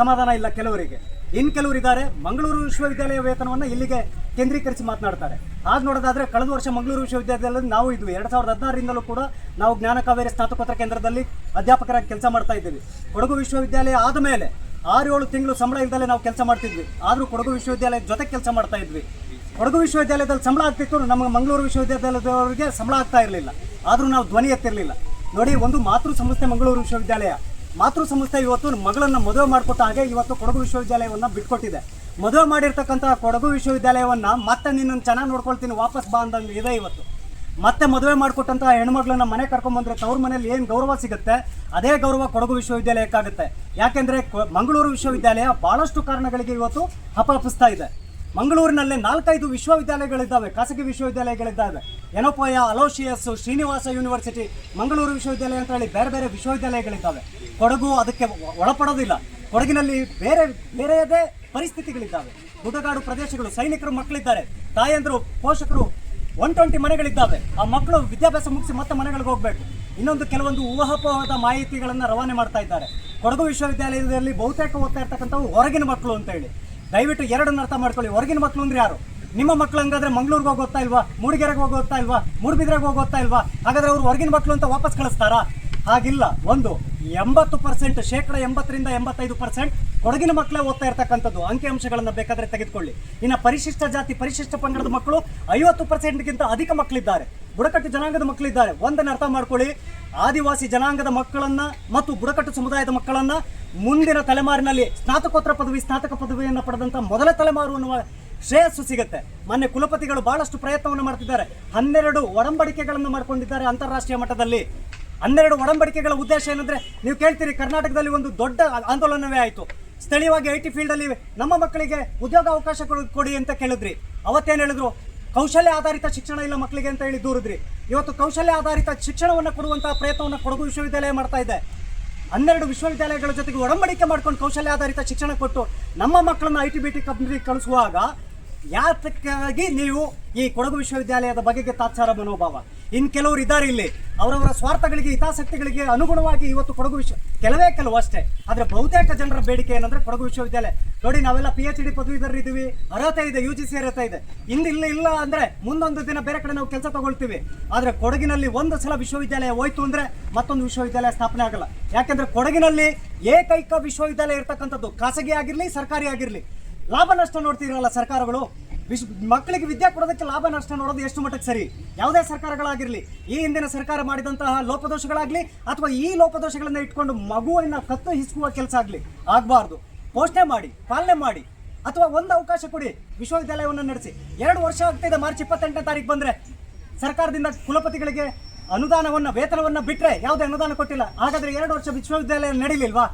ಸಮಾಧಾನ ಇಲ್ಲ ಕೆಲವರಿಗೆ. ಇನ್ನು ಕೆಲವರು ಇದ್ದಾರೆ ಮಂಗಳೂರು ವಿಶ್ವವಿದ್ಯಾಲಯ ವೇತನವನ್ನು ಇಲ್ಲಿಗೆ ಕೇಂದ್ರೀಕರಿಸಿ ಮಾತನಾಡ್ತಾರೆ. ಆಗ ನೋಡೋದಾದ್ರೆ ಕಳೆದ ವರ್ಷ ಮಂಗಳೂರು ವಿಶ್ವವಿದ್ಯಾಲಯದಲ್ಲಿ ನಾವು ಇದ್ವಿ. ಎರಡು ಸಾವಿರದ ಹದಿನಾರರಿಂದಲೂ ಕೂಡ ನಾವು ಜ್ಞಾನ ಕಾವೇರಿ ಸ್ನಾತಕೋತ್ತರ ಕೇಂದ್ರದಲ್ಲಿ ಅಧ್ಯಾಪಕರಾಗಿ ಕೆಲಸ ಮಾಡ್ತಾ ಇದ್ದೀವಿ. ಕೊಡಗು ವಿಶ್ವವಿದ್ಯಾಲಯ ಆದ ಮೇಲೆ ಆರು ಏಳು ತಿಂಗಳು ಸಂಬಳ ಇಲ್ಲದೆ ನಾವು ಕೆಲಸ ಮಾಡ್ತಿದ್ವಿ. ಆದರೂ ಕೊಡಗು ವಿಶ್ವವಿದ್ಯಾಲಯದ ಜೊತೆ ಕೆಲಸ ಮಾಡ್ತಾ ಇದ್ವಿ. ಕೊಡಗು ವಿಶ್ವವಿದ್ಯಾಲಯದಲ್ಲಿ ಸಂಬಳ ಆಗ್ತಿತ್ತು. ನಮಗೆ ಮಂಗಳೂರು ವಿಶ್ವವಿದ್ಯಾಲಯದವರಿಗೆ ಸಂಬಳ ಆಗ್ತಾ ಇರಲಿಲ್ಲ. ಆದರೂ ನಾವು ಧ್ವನಿ ಎತ್ತಿರಲಿಲ್ಲ. ನೋಡಿ, ಒಂದು ಮಾತೃ ಸಂಸ್ಥೆ ಮಂಗಳೂರು ವಿಶ್ವವಿದ್ಯಾಲಯ. ಮಾತೃ ಸಂಸ್ಥೆ ಇವತ್ತು ಮಗಳನ್ನು ಮದುವೆ ಮಾಡಿಕೊಟ್ಟ ಹಾಗೆ ಇವತ್ತು ಕೊಡಗು ವಿಶ್ವವಿದ್ಯಾಲಯವನ್ನು ಬಿಟ್ಕೊಟ್ಟಿದೆ. ಮದುವೆ ಮಾಡಿರ್ತಕ್ಕಂಥ ಕೊಡಗು ವಿಶ್ವವಿದ್ಯಾಲಯವನ್ನು ಮತ್ತೆ ನಿನ್ನನ್ನು ಚೆನ್ನಾಗಿ ನೋಡ್ಕೊಳ್ತೀನಿ, ವಾಪಸ್ ಬಾ ಅಂದಂಗೆ ಇದೆ ಇವತ್ತು. ಮತ್ತೆ ಮದುವೆ ಮಾಡಿಕೊಟ್ಟಂತಹ ಹೆಣ್ಮಕ್ಳನ್ನ ಮನೆ ಕರ್ಕೊಂಡ್ಬಂದ್ರೆ ತವ್ರ ಮನೇಲಿ ಏನು ಗೌರವ ಸಿಗುತ್ತೆ? ಅದೇ ಗೌರವ ಕೊಡಗು ವಿಶ್ವವಿದ್ಯಾಲಯಕ್ಕಾಗುತ್ತೆ. ಯಾಕೆಂದ್ರೆ ಮಂಗಳೂರು ವಿಶ್ವವಿದ್ಯಾಲಯ ಬಹಳಷ್ಟು ಕಾರಣಗಳಿಗೆ ಇವತ್ತು ಹಪಹಪಿಸ್ತಾ ಇದೆ. ಮಂಗಳೂರಿನಲ್ಲೇ ನಾಲ್ಕೈದು ವಿಶ್ವವಿದ್ಯಾಲಯಗಳಿದ್ದಾವೆ, ಖಾಸಗಿ ವಿಶ್ವವಿದ್ಯಾಲಯಗಳಿದ್ದಾವೆ. ಎನೋಪೋಯ ಅಲೋಶಿಯಸ್ ಶ್ರೀನಿವಾಸ ಯೂನಿವರ್ಸಿಟಿ ಮಂಗಳೂರು ವಿಶ್ವವಿದ್ಯಾಲಯ ಅಂತ ಹೇಳಿ ಬೇರೆ ಬೇರೆ ವಿಶ್ವವಿದ್ಯಾಲಯಗಳಿದ್ದಾವೆ. ಕೊಡಗು ಅದಕ್ಕೆ ಒಳಪಡೋದಿಲ್ಲ. ಕೊಡಗಿನಲ್ಲಿ ಬೇರೆ, ಬೇರೆಯದೇ ಪರಿಸ್ಥಿತಿಗಳಿದ್ದಾವೆ. ಗುಡ್ಡಗಾಡು ಪ್ರದೇಶಗಳು ಸೈನಿಕರು ಮಕ್ಕಳಿದ್ದಾರೆ. ತಾಯಂದರು ಪೋಷಕರು ಒನ್ ಟ್ವೆಂಟಿ ಮನೆಗಳಿದ್ದಾವೆ. ಆ ಮಕ್ಕಳು ವಿದ್ಯಾಭ್ಯಾಸ ಮುಗಿಸಿ ಮತ್ತೆ ಮನೆಗಳಿಗೆ ಹೋಗಬೇಕು. ಇನ್ನೊಂದು ಕೆಲವೊಂದು ಊಹಾಪೋಹದ ಮಾಹಿತಿಗಳನ್ನು ರವಾನೆ ಮಾಡ್ತಾ ಇದ್ದಾರೆ. ಕೊಡಗು ವಿಶ್ವವಿದ್ಯಾಲಯದಲ್ಲಿ ಬಹುತೇಕ ಓದ್ತಾ ಇರ್ತಕ್ಕಂಥವು ಹೊರಗಿನ ಮಕ್ಕಳು ಅಂತ ಹೇಳಿ. ದಯವಿಟ್ಟು ಎರಡನ್ನ ಅರ್ಥ ಮಾಡ್ಕೊಳ್ಳಿ. ಹೊರಗಿನ ಮಕ್ಕಳು ಅಂದ್ರೆ ಯಾರು? ನಿಮ್ಮ ಮಕ್ಕಳು ಹಂಗಾದ್ರೆ ಮಂಗಳೂರಿಗೆ ಹೋಗಿ ಓದ್ತಾ ಇಲ್ವಾ? ಮೂಡಿಗೆರೆಗೆ ಹೋಗಿ ಓದ್ತಾ ಇಲ್ವಾ? ಮೂಡುಬಿದ್ರೆಗೆ ಹೋಗಿ ಓದ್ತಾ ಇಲ್ವಾ? ಹಾಗಾದ್ರೆ ಅವ್ರು ಹೊರಗಿನ ಮಕ್ಕಳು ಅಂತ ವಾಪಸ್ ಕಳಿಸ್ತಾರಾ? ಹಾಗಿಲ್ಲ. ಒಂದು, ಎಂಬತ್ತು ಪರ್ಸೆಂಟ್, ಶೇಕಡ ಎಂಬತ್ತರಿಂದ ಎಂಬತ್ತೈದು ಪರ್ಸೆಂಟ್ ಕೊಡಗಿನ ಮಕ್ಕಳೇ ಓದ್ತಾ ಇರ್ತಕ್ಕಂಥದ್ದು. ಅಂಕಿಅಂಶಗಳನ್ನು ಬೇಕಾದ್ರೆ ತೆಗೆದುಕೊಳ್ಳಿ. ಇನ್ನು ಪರಿಶಿಷ್ಟ ಜಾತಿ, ಪರಿಶಿಷ್ಟ ಪಂಗಡದ ಮಕ್ಕಳು ಐವತ್ತು ಪರ್ಸೆಂಟ್ಗಿಂತ ಅಧಿಕ ಮಕ್ಕಳಿದ್ದಾರೆ ಬುಡಕಟ್ಟು ಜನಾಂಗದ ಮಕ್ಕಳಿದ್ದಾರೆ ಒಂದನ್ನು ಅರ್ಥ ಮಾಡ್ಕೊಳ್ಳಿ. ಆದಿವಾಸಿ ಜನಾಂಗದ ಮಕ್ಕಳನ್ನ ಮತ್ತು ಬುಡಕಟ್ಟು ಸಮುದಾಯದ ಮಕ್ಕಳನ್ನ ಮುಂದಿನ ತಲೆಮಾರಿನಲ್ಲಿ ಸ್ನಾತಕೋತ್ತರ ಪದವಿ, ಸ್ನಾತಕ ಪದವಿಯನ್ನು ಪಡೆದಂಥ ಮೊದಲ ತಲೆಮಾರು ಅನ್ನುವ ಶ್ರೇಯಸ್ಸು ಸಿಗುತ್ತೆ. ಮೊನ್ನೆ ಕುಲಪತಿಗಳು ಬಹಳಷ್ಟು ಪ್ರಯತ್ನವನ್ನು ಮಾಡ್ತಿದ್ದಾರೆ. ಹನ್ನೆರಡು ಒಡಂಬಡಿಕೆಗಳನ್ನು ಮಾಡ್ಕೊಂಡಿದ್ದಾರೆ ಅಂತಾರಾಷ್ಟ್ರೀಯ ಮಟ್ಟದಲ್ಲಿ. ಹನ್ನೆರಡು ಒಡಂಬಡಿಕೆಗಳ ಉದ್ದೇಶ ಏನಂದ್ರೆ, ನೀವು ಕೇಳ್ತೀರಿ, ಕರ್ನಾಟಕದಲ್ಲಿ ಒಂದು ದೊಡ್ಡ ಆಂದೋಲನವೇ ಆಯಿತು. ಸ್ಥಳೀಯವಾಗಿ ಐ ಟಿ ಫೀಲ್ಡಲ್ಲಿ ನಮ್ಮ ಮಕ್ಕಳಿಗೆ ಉದ್ಯೋಗ ಅವಕಾಶ ಕೊಡಿ ಅಂತ ಕೇಳಿದ್ರಿ. ಅವತ್ತೇನು ಹೇಳಿದ್ರು? ಕೌಶಲ್ಯ ಆಧಾರಿತ ಶಿಕ್ಷಣ ಇಲ್ಲ ಮಕ್ಕಳಿಗೆ ಅಂತ ಹೇಳಿ ದೂರಿದ್ರಿ. ಇವತ್ತು ಕೌಶಲ್ಯ ಆಧಾರಿತ ಶಿಕ್ಷಣವನ್ನು ಕೊಡುವಂತಹ ಪ್ರಯತ್ನವನ್ನು ಕೊಡಗು ವಿಶ್ವವಿದ್ಯಾಲಯ ಮಾಡ್ತಾ ಇದೆ. ಹನ್ನೆರಡು ವಿಶ್ವವಿದ್ಯಾಲಯಗಳ ಜೊತೆಗೆ ಒಡಂಬಡಿಕೆ ಮಾಡ್ಕೊಂಡು ಕೌಶಲ್ಯ ಆಧಾರಿತ ಶಿಕ್ಷಣ ಕೊಟ್ಟು ನಮ್ಮ ಮಕ್ಕಳನ್ನು I T B, T company ಕಳಿಸುವಾಗ ಯಾತಕ್ಕಾಗಿ ನೀವು ಈ ಕೊಡಗು ವಿಶ್ವವಿದ್ಯಾಲಯದ ಬಗೆಗೆ ತಾತ್ಸಾರ ಮನೋಭಾವ? ಇನ್ನು ಕೆಲವರು ಇದ್ದಾರೆ ಇಲ್ಲಿ. ಅವರವರ ಸ್ವಾರ್ಥಗಳಿಗೆ, ಹಿತಾಸಕ್ತಿಗಳಿಗೆ ಅನುಗುಣವಾಗಿ ಇವತ್ತು ಕೊಡಗು ವಿಶ್ವ ಕೆಲವೇ ಕೆಲವು ಅಷ್ಟೇ. ಆದರೆ ಬಹುತೇಕ ಜನರ ಬೇಡಿಕೆ ಏನಂದರೆ ಕೊಡಗು ವಿಶ್ವವಿದ್ಯಾಲಯ. ನೋಡಿ, ನಾವೆಲ್ಲ ಪಿ ಎಚ್ ಡಿ ಪದವೀಧರಿದ್ದೀವಿ ಅರ್ಹತೆ ಇದೆ ಯು ಜಿ ಸಿ ಅರ್ಹತೆ ಇದೆ. ಇಂದು ಇಲ್ಲ ಇಲ್ಲ ಅಂದ್ರೆ ಮುಂದೊಂದು ದಿನ ಬೇರೆ ಕಡೆ ನಾವು ಕೆಲಸ ತಗೊಳ್ತೀವಿ. ಆದರೆ ಕೊಡಗಿನಲ್ಲಿ ಒಂದು ಸಲ ವಿಶ್ವವಿದ್ಯಾಲಯ ಹೋಯ್ತು ಅಂದ್ರೆ ಮತ್ತೊಂದು ವಿಶ್ವವಿದ್ಯಾಲಯ ಸ್ಥಾಪನೆ ಆಗಲ್ಲ. ಯಾಕೆಂದ್ರೆ ಕೊಡಗಿನಲ್ಲಿ ಏಕೈಕ ವಿಶ್ವವಿದ್ಯಾಲಯ ಇರ್ತಕ್ಕಂಥದ್ದು ಖಾಸಗಿ ಆಗಿರಲಿ, ಸರ್ಕಾರಿ ಆಗಿರ್ಲಿ. ಲಾಭ ನಷ್ಟ ನೋಡ್ತಿರಲ್ಲ ಸರ್ಕಾರಗಳು? ವಿಶ್ ಮಕ್ಕಳಿಗೆ ವಿದ್ಯೆ ಕೊಡೋದಕ್ಕೆ ಲಾಭ ನಷ್ಟ ನೋಡೋದು ಎಷ್ಟು ಮಟ್ಟಕ್ಕೆ ಸರಿ? ಯಾವುದೇ ಸರ್ಕಾರಗಳಾಗಿರಲಿ, ಈ ಹಿಂದಿನ ಸರ್ಕಾರ ಮಾಡಿದಂತಹ ಲೋಪದೋಷಗಳಾಗಲಿ ಅಥವಾ ಈ ಲೋಪದೋಷಗಳನ್ನ ಇಟ್ಕೊಂಡು ಮಗುವನ್ನು ಕತ್ತು ಹಿಸುಕುವ ಕೆಲಸ ಆಗಲಿ, ಆಗಬಾರ್ದು. ಪೋಷಣೆ ಮಾಡಿ, ಪಾಲನೆ ಮಾಡಿ. ಅಥವಾ ಒಂದು ಅವಕಾಶ ಕೊಡಿ, ವಿಶ್ವವಿದ್ಯಾಲಯವನ್ನು ನಡೆಸಿ. ಎರಡು ವರ್ಷ ಆಗ್ತಿದೆ ಮಾರ್ಚ್ ಇಪ್ಪತ್ತೆಂಟನೇ ತಾರೀಕು ಬಂದರೆ. ಸರ್ಕಾರದಿಂದ ಕುಲಪತಿಗಳಿಗೆ ಅನುದಾನವನ್ನು, ವೇತನವನ್ನು ಬಿಟ್ಟರೆ ಯಾವುದೇ ಅನುದಾನ ಕೊಟ್ಟಿಲ್ಲ. ಹಾಗಾದರೆ ಎರಡು ವರ್ಷ ವಿಶ್ವವಿದ್ಯಾಲಯ ನಡೀಲಿಲ್ವಾ?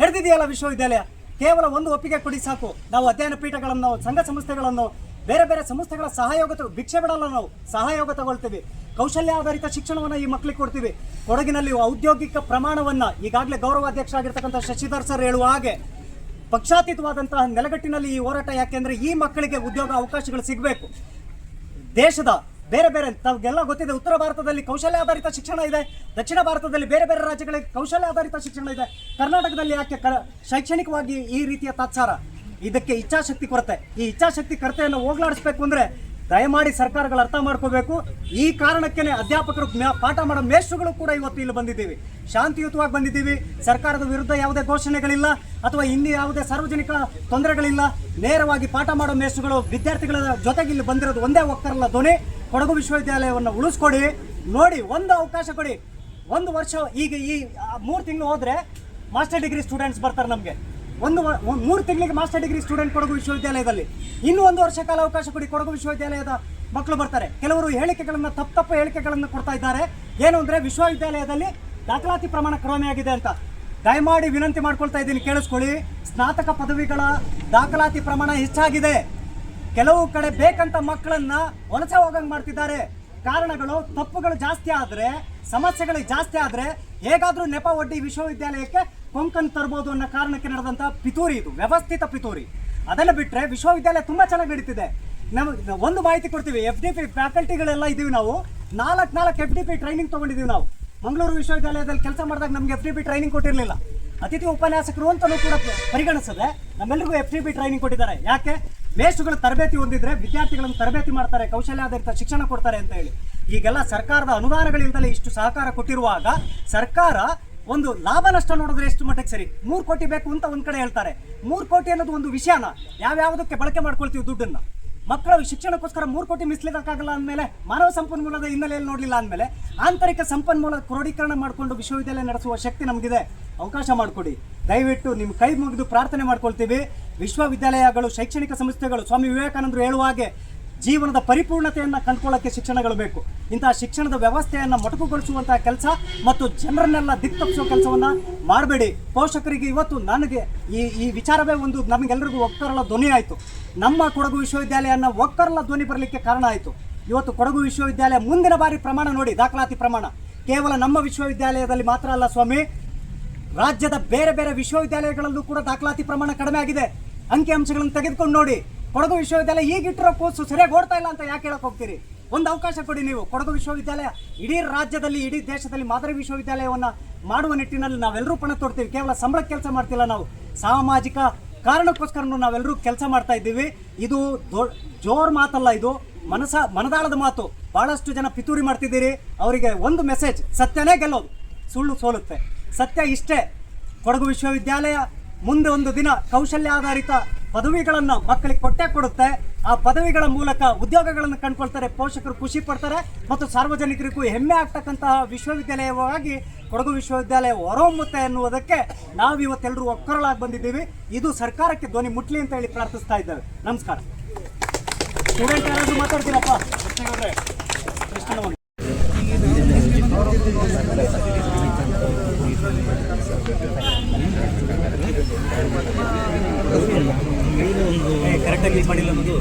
ನಡೆದಿದೆಯಲ್ಲ ವಿಶ್ವವಿದ್ಯಾಲಯ? ಕೇವಲ ಒಂದು ಒಪ್ಪಿಗೆ ಕೊಡಿ ಸಾಕು. ನಾವು ಅಧ್ಯಯನ ಪೀಠಗಳನ್ನು ಸಂಘ ಸಂಸ್ಥೆಗಳನ್ನು, ಬೇರೆ ಬೇರೆ ಸಂಸ್ಥೆಗಳ ಸಹಯೋಗ ಭಿಕ್ಷೆ ಬಿಡಲ್ಲ ನಾವು, ಸಹಯೋಗ ತಗೊಳ್ತೀವಿ. ಕೌಶಲ್ಯ ಆಧಾರಿತ ಶಿಕ್ಷಣವನ್ನು ಈ ಮಕ್ಕಳಿಗೆ ಕೊಡ್ತೀವಿ. ಕೊಡಗಿನಲ್ಲಿ ಔದ್ಯೋಗಿಕ ಪ್ರಮಾಣವನ್ನು ಈಗಾಗಲೇ ಗೌರವಾಧ್ಯಕ್ಷ ಆಗಿರ್ತಕ್ಕಂಥ ಶಶಿಧರ್ ಸರ್ ಹೇಳುವ ಹಾಗೆ, ಪಕ್ಷಾತೀತವಾದಂತಹ ನೆಲಗಟ್ಟಿನಲ್ಲಿ ಈ ಹೋರಾಟ ಯಾಕೆಂದ್ರೆ ಈ ಮಕ್ಕಳಿಗೆ ಉದ್ಯೋಗ ಅವಕಾಶಗಳು ಸಿಗಬೇಕು. ದೇಶದ ಬೇರೆ ಬೇರೆ ತಮಗೆಲ್ಲ ಗೊತ್ತಿದೆ, ಉತ್ತರ ಭಾರತದಲ್ಲಿ ಕೌಶಲ್ಯ ಆಧಾರಿತ ಶಿಕ್ಷಣ ಇದೆ, ದಕ್ಷಿಣ ಭಾರತದಲ್ಲಿ ಬೇರೆ ಬೇರೆ ರಾಜ್ಯಗಳಿಗೆ ಕೌಶಲ್ಯ ಆಧಾರಿತ ಶಿಕ್ಷಣ ಇದೆ. ಕರ್ನಾಟಕದಲ್ಲಿ ಯಾಕೆ ಕ, ಶೈಕ್ಷಣಿಕವಾಗಿ ಈ ರೀತಿಯ ತಾತ್ಸಾರ? ಇದಕ್ಕೆ ಇಚ್ಛಾಶಕ್ತಿ ಕೊರತೆ. ಈ ಇಚ್ಛಾಶಕ್ತಿ ಕೊರತೆಯನ್ನು ಹೋಗ್ಲಾಡಿಸ್ಬೇಕು ಅಂದ್ರೆ ದಯಮಾಡಿ ಸರ್ಕಾರಗಳು ಅರ್ಥ ಮಾಡ್ಕೋಬೇಕು. ಈ ಕಾರಣಕ್ಕೇನೆ ಅಧ್ಯಾಪಕರು ಪಾಠ ಮಾಡೋ ಮೇಷ್ಟ್ರುಗಳು ಕೂಡ ಇವತ್ತು ಇಲ್ಲಿ ಬಂದಿದ್ದೀವಿ. ಶಾಂತಿಯುತವಾಗಿ ಬಂದಿದ್ದೀವಿ. ಸರ್ಕಾರದ ವಿರುದ್ಧ ಯಾವುದೇ ಘೋಷಣೆಗಳಿಲ್ಲ ಅಥವಾ ಇನ್ನು ಯಾವುದೇ ಸಾರ್ವಜನಿಕ ತೊಂದರೆಗಳಿಲ್ಲ. ನೇರವಾಗಿ ಪಾಠ ಮಾಡೋ ಮೇಷ್ಟ್ರುಗಳು ವಿದ್ಯಾರ್ಥಿಗಳ ಜೊತೆಗೆ ಇಲ್ಲಿ ಬಂದಿರೋದು ಒಂದೇ ಒಕ್ಕರಲ್ಲ ಧ್ವನಿ. ಕೊಡಗು ವಿಶ್ವವಿದ್ಯಾಲಯವನ್ನು ಉಳಿಸ್ಕೊಡಿ. ನೋಡಿ, ಒಂದು ಅವಕಾಶ ಕೊಡಿ. ಒಂದು ವರ್ಷ ಈಗ ಈ ಮೂರು ತಿಂಗಳು ಹೋದರೆ ಮಾಸ್ಟರ್ ಡಿಗ್ರಿ ಸ್ಟೂಡೆಂಟ್ಸ್ ಬರ್ತಾರೆ ನಮಗೆ. ಒಂದು ಮೂರು ತಿಂಗಳಿಗೆ ಮಾಸ್ಟರ್ ಡಿಗ್ರಿ ಸ್ಟೂಡೆಂಟ್ ಕೊಡಗು ವಿಶ್ವವಿದ್ಯಾಲಯದಲ್ಲಿ. ಇನ್ನೂ ಒಂದು ವರ್ಷ ಕಾಲ ಅವಕಾಶ ಕೊಡಿ, ಕೊಡಗು ವಿಶ್ವವಿದ್ಯಾಲಯದ ಮಕ್ಕಳು ಬರ್ತಾರೆ. ಕೆಲವರು ಹೇಳಿಕೆಗಳನ್ನು, ತಪ್ಪು ತಪ್ಪು ಹೇಳಿಕೆಗಳನ್ನು ಕೊಡ್ತಾ ಇದ್ದಾರೆ. ಏನು ಅಂದರೆ ವಿಶ್ವವಿದ್ಯಾಲಯದಲ್ಲಿ ದಾಖಲಾತಿ ಪ್ರಮಾಣ ಕಡಿಮೆ ಆಗಿದೆ ಅಂತ. ದಯಮಾಡಿ ವಿನಂತಿ ಮಾಡ್ಕೊಳ್ತಾ ಇದ್ದೀನಿ, ಕೇಳಿಸ್ಕೊಳ್ಳಿ. ಸ್ನಾತಕ ಪದವಿಗಳ ದಾಖಲಾತಿ ಪ್ರಮಾಣ ಹೆಚ್ಚಾಗಿದೆ. ಕೆಲವು ಕಡೆ ಬೇಕಂತ ಮಕ್ಕಳನ್ನ ವಲಸೆ ಹೋಗಂಗೆ ಮಾಡ್ತಿದ್ದಾರೆ. ಕಾರಣಗಳು ತಪ್ಪುಗಳು ಜಾಸ್ತಿ ಆದರೆ, ಸಮಸ್ಯೆಗಳು ಜಾಸ್ತಿ ಆದರೆ, ಹೇಗಾದರೂ ನೆಪ ಒಡ್ಡಿ ವಿಶ್ವವಿದ್ಯಾಲಯಕ್ಕೆ ಕೊಂಕನ್ ತರ್ಬೋದು ಅನ್ನೋ ಕಾರಣಕ್ಕೆ ನಡೆದಂಥ ಪಿತೂರಿ ಇದು, ವ್ಯವಸ್ಥಿತ ಪಿತೂರಿ. ಅದನ್ನ ಬಿಟ್ಟರೆ ವಿಶ್ವವಿದ್ಯಾಲಯ ತುಂಬಾ ಚೆನ್ನಾಗಿ ನಡೀತಿದೆ. ನಮಗೆ ಒಂದು ಮಾಹಿತಿ ಕೊಡ್ತೀವಿ ಎಫ್ ಡಿ ಪಿ ಫ್ಯಾಕಲ್ಟಿಗಳೆಲ್ಲ ಇದ್ದೀವಿ ನಾವು. ನಾಲ್ಕು ನಾಲ್ಕು ಎಫ್ ಡಿ ಪಿ ಟ್ರೈನಿಂಗ್ ತೊಗೊಂಡಿದ್ದೀವಿ ನಾವು. ಮಂಗಳೂರು ವಿಶ್ವವಿದ್ಯಾಲಯದಲ್ಲಿ ಕೆಲಸ ಮಾಡಿದಾಗ ನಮಗೆ ಎಫ್ ಡಿ ಪಿ ಟ್ರೈನಿಂಗ್ ಕೊಟ್ಟಿರಲಿಲ್ಲ. ಅತಿಥಿ ಉಪನ್ಯಾಸಕರು ಅಂತಲೂ ಕೂಡ ಪರಿಗಣಿಸದೆ ನಮ್ಮೆಲ್ಲರಿಗೂ ಎಫ್ ಡಿ ಪಿ ಟ್ರೈನಿಂಗ್ ಕೊಟ್ಟಿದ್ದಾರೆ. ಯಾಕೆ? ಮೇಷ್ಟ್ರುಗಳು ತರಬೇತಿ ಹೊಂದಿದ್ರೆ ವಿದ್ಯಾರ್ಥಿಗಳನ್ನು ತರಬೇತಿ ಮಾಡ್ತಾರೆ, ಕೌಶಲ್ಯಾಧಾರಿತ ಶಿಕ್ಷಣ ಕೊಡ್ತಾರೆ ಅಂತ ಹೇಳಿ. ಈಗೆಲ್ಲ ಸರ್ಕಾರದ ಅನುದಾನಗಳಿಂದಲೇ ಇಷ್ಟು ಸಹಕಾರ ಕೊಟ್ಟಿರುವಾಗ ಸರ್ಕಾರ ಒಂದು ಲಾಭ ನಷ್ಟ ನೋಡಿದ್ರೆ ಎಷ್ಟು ಮಟ್ಟಕ್ಕೆ ಸರಿ? ಮೂರು ಕೋಟಿ ಬೇಕು ಅಂತ ಒಂದು ಕಡೆ ಹೇಳ್ತಾರೆ. ಮೂರು ಕೋಟಿ ಅನ್ನೋದು ಒಂದು ವಿಷಯನ ಯಾವ್ಯಾವುದಕ್ಕೆ ಬಳಕೆ ಮಾಡ್ಕೊಳ್ತೀವಿ ದುಡ್ಡನ್ನ? ಮಕ್ಕಳ ಶಿಕ್ಷಣಕ್ಕೋಸ್ಕರ ಮೂರು ಕೋಟಿ ಮಿಸ್ಲಿಕ್ಕಾಗಲ್ಲ ಅಂದಮೇಲೆ, ಮಾನವ ಸಂಪನ್ಮೂಲದ ಹಿನ್ನೆಲೆಯಲ್ಲಿ ನೋಡಲಿಲ್ಲ ಅಂದಮೇಲೆ, ಆಂತರಿಕ ಸಂಪನ್ಮೂಲ ಕ್ರೋಢೀಕರಣ ಮಾಡಿಕೊಂಡು ವಿಶ್ವವಿದ್ಯಾಲಯ ನಡೆಸುವ ಶಕ್ತಿ ನಮಗಿದೆ. ಅವಕಾಶ ಮಾಡಿಕೊಡಿ. ದಯವಿಟ್ಟು ನಿಮ್ಮ ಕೈ ಮುಗಿದು ಪ್ರಾರ್ಥನೆ ಮಾಡ್ಕೊಳ್ತೀವಿ. ವಿಶ್ವವಿದ್ಯಾಲಯಗಳು, ಶೈಕ್ಷಣಿಕ ಸಂಸ್ಥೆಗಳು, ಸ್ವಾಮಿ ವಿವೇಕಾನಂದರು ಹೇಳುವ ಹಾಗೆ ಜೀವನದ ಪರಿಪೂರ್ಣತೆಯನ್ನು ಕಂಡುಕೊಳ್ಳೋಕ್ಕೆ ಶಿಕ್ಷಣಗಳು ಬೇಕು. ಇಂತಹ ಶಿಕ್ಷಣದ ವ್ಯವಸ್ಥೆಯನ್ನು ಮೊಟಕುಗೊಳಿಸುವಂತಹ ಕೆಲಸ ಮತ್ತು ಜನರನ್ನೆಲ್ಲ ದಿಕ್ತಪ್ಪಿಸುವ ಕೆಲಸವನ್ನು ಮಾಡಬೇಡಿ. ಪೋಷಕರಿಗೆ ಇವತ್ತು ನನಗೆ ಈ ಈ ವಿಚಾರವೇ ಒಂದು ನಮಗೆಲ್ಲರಿಗೂ ಒಕ್ಕರಲ ಧ್ವನಿ ಆಯಿತು. ನಮ್ಮ ಕೊಡಗು ವಿಶ್ವವಿದ್ಯಾಲಯನ ಒಕ್ಕರಲ ಧ್ವನಿ ಬರಲಿಕ್ಕೆ ಕಾರಣ ಆಯಿತು. ಇವತ್ತು ಕೊಡಗು ವಿಶ್ವವಿದ್ಯಾಲಯ ಮುಂದಿನ ಬಾರಿ ಪ್ರಮಾಣ ನೋಡಿ, ದಾಖಲಾತಿ ಪ್ರಮಾಣ. ಕೇವಲ ನಮ್ಮ ವಿಶ್ವವಿದ್ಯಾಲಯದಲ್ಲಿ ಮಾತ್ರ ಅಲ್ಲ ಸ್ವಾಮಿ, ರಾಜ್ಯದ ಬೇರೆ ಬೇರೆ ವಿಶ್ವವಿದ್ಯಾಲಯಗಳಲ್ಲೂ ಕೂಡ ದಾಖಲಾತಿ ಪ್ರಮಾಣ ಕಡಿಮೆ ಆಗಿದೆ. ಅಂಕಿಅಂಶಗಳನ್ನು ತೆಗೆದುಕೊಂಡು ನೋಡಿ. ಕೊಡಗು ವಿಶ್ವವಿದ್ಯಾಲಯ ಈಗಿಟ್ಟಿರೋ ಕೋರ್ಸು ಸರಿಯಾಗಿ ಓಡ್ತಾ ಇಲ್ಲ ಅಂತ ಯಾಕೆ ಹೇಳಕ್ ಹೋಗ್ತೀರಿ? ಒಂದು ಅವಕಾಶ ಕೊಡಿ ನೀವು. ಕೊಡಗು ವಿಶ್ವವಿದ್ಯಾಲಯ ಇಡೀ ರಾಜ್ಯದಲ್ಲಿ, ಇಡೀ ದೇಶದಲ್ಲಿ ಮಾದರಿ ವಿಶ್ವವಿದ್ಯಾಲಯವನ್ನು ಮಾಡುವ ನಿಟ್ಟಿನಲ್ಲಿ ನಾವೆಲ್ಲರೂ ಪಣ ತೊಡ್ತೀವಿ. ಕೇವಲ ಸಂಬಳ ಕೆಲಸ ಮಾಡ್ತಿಲ್ಲ ನಾವು. ಸಾಮಾಜಿಕ ಕಾರಣಕ್ಕೋಸ್ಕರ ನಾವೆಲ್ಲರೂ ಕೆಲಸ ಮಾಡ್ತಾ ಇದ್ದೀವಿ. ಇದು ಜೋರ್ ಮಾತಲ್ಲ ಇದು. ಮನಸ, ಮನದಾಳದ ಮಾತು. ಬಹಳಷ್ಟು ಜನ ಪಿತೂರಿ ಮಾಡ್ತಿದ್ದೀರಿ. ಅವರಿಗೆ ಒಂದು ಮೆಸೇಜ್, ಸತ್ಯನೇ ಗೆಲ್ಲೋದು. ಸುಳ್ಳು ಸೋಲುತ್ತೆ. ಸತ್ಯ ಇಷ್ಟೇ. ಕೊಡಗು ವಿಶ್ವವಿದ್ಯಾಲಯ ಮುಂದೆ ಒಂದು ದಿನ ಕೌಶಲ್ಯ ಆಧಾರಿತ ಪದವಿಗಳನ್ನು ಮಕ್ಕಳಿಗೆ ಕೊಟ್ಟೆ ಕೊಡುತ್ತೆ. ಆ ಪದವಿಗಳ ಮೂಲಕ ಉದ್ಯೋಗಗಳನ್ನು ಕಂಡುಕೊಳ್ತಾರೆ, ಪೋಷಕರು ಖುಷಿ ಪಡ್ತಾರೆ ಮತ್ತು ಸಾರ್ವಜನಿಕರಿಗೂ ಹೆಮ್ಮೆ ಆಗ್ತಕ್ಕಂತಹ ವಿಶ್ವವಿದ್ಯಾಲಯವಾಗಿ ಕೊಡಗು ವಿಶ್ವವಿದ್ಯಾಲಯ ಹೊರಹೊಮ್ಮುತ್ತೆ ಎನ್ನುವುದಕ್ಕೆ ನಾವು ಇವತ್ತೆಲ್ಲರೂ ಒಕ್ಕರಳಾಗಿ ಬಂದಿದ್ದೀವಿ. ಇದು ಸರ್ಕಾರಕ್ಕೆ ಧ್ವನಿ ಮುಟ್ಲಿ ಅಂತ ಹೇಳಿ ಪ್ರಾರ್ಥಿಸ್ತಾ ಇದ್ದೇವೆ. ನಮಸ್ಕಾರ. ಸ್ಟೂಡೆಂಟ್ ಯಾರಾದರೂ ಮಾತಾಡ್ತೀರಪ್ಪ? ಕರೆಕ್ಟಾಗಿ ಮಾಡಿಲ್ಲ ಅನ್ನೋದು